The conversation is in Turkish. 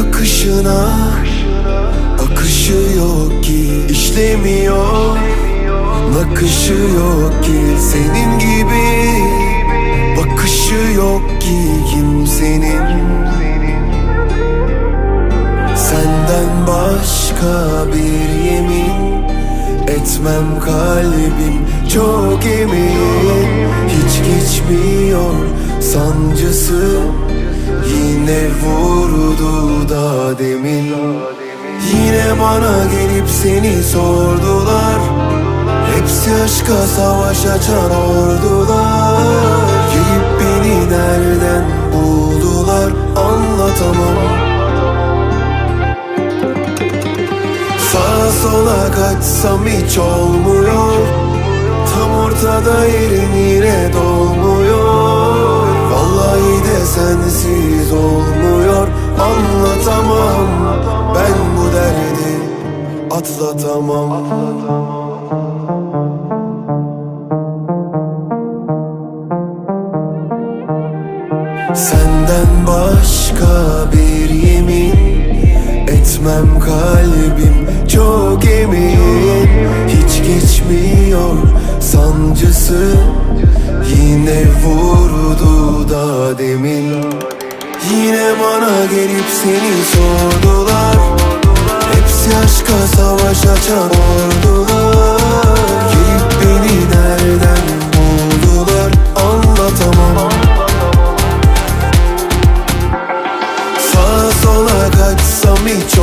Akışına. Akışı yok ki işlemiyor. Nakışı yok ki senin gibi. Bakışı yok ki kimsenin. Senden başka bir yemin Etmem kalbim. Çok emin. Hiç geçmiyor sancısı. Yine vurdu da demin. Yine bana gelip seni sordular. Hepsi aşka savaş açan ordular. Gelip beni nereden buldular anlatamam. Sağa sola kaçsam hiç olmuyor. Tam ortada yerin yine dolmuyor. Vallahi de sensiz atlatamam. Senden başka bir yemin Etmem kalbim. Çok emin. Hiç geçmiyor sancısı. Yine vurdu da demin. Yine bana gelip seni sordular aşka savaş açan ordular Gelip beni nereden buldular? Anlatamam. Sağa sola kaçsam hiç